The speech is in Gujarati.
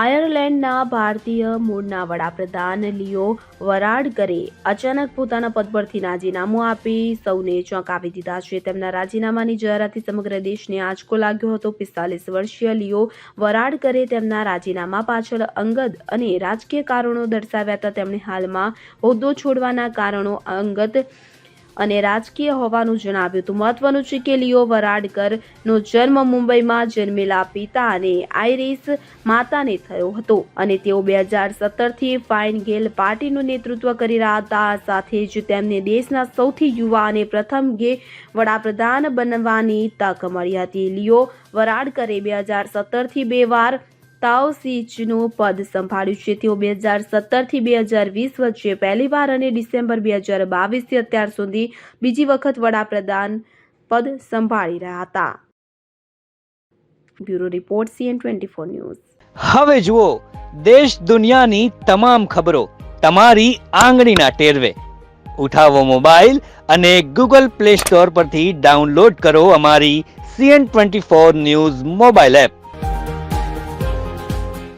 આયર્લેન્ડના ભારતીય મૂળના વડાપ્રધાન લિયો વરાડકરે અચાનક પોતાના પદ પરથી રાજીનામું આપી સૌને ચોંકાવી દીધા છે. તેમના રાજીનામાની જાહેરાતથી સમગ્ર દેશને આંચકો લાગ્યો હતો. પિસ્તાલીસ વર્ષીય લિયો વરાડકરે તેમના રાજીનામા પાછળ અંગત અને રાજકીય કારણો દર્શાવ્યા હતા. તેમણે હાલમાં હોદ્દો છોડવાના કારણો અંગત અને રાજકીય હોવાનું જણાવ્યું હતું. મહત્વનું છે કે લિયો વરાડકરનો જન્મ મુંબઈમાં જન્મેલા પિતા અને આઈરિસ માતાને થયો હતો અને તેઓ બે હજાર સત્તરથી ફાઇન ગેલ પાર્ટીનું નેતૃત્વ કરી રહ્યા હતા. સાથે જ તેમને દેશના સૌથી યુવા અને પ્રથમ ગે વડાપ્રધાન બનવાની તક મળી હતી. લિયો વરાડકરે બે હજાર સત્તરથી બે વાર તાઓસીચનું પદ સંભાળ્યું છે. તેઓ બે હજાર સત્તરથી બે હજાર વીસ વચ્ચે પહેલીવાર અને ડિસેમ્બર બે હજાર બાવીસથી અત્યાર સુધી બીજી વખત વડાપ્રધાન પદ સંભાળી રહ્યા હતા. Bureau report, CN twenty four news. હવે જુઓ, દેશ દુનિયાની તમામ ખબરો તમારી આંગળીના ટેરવે. ઉઠાવો મોબાઈલ અને ગૂગલ પ્લે સ્ટોર પરથી ડાઉનલોડ કરો અમારી CN twenty four news mobile app.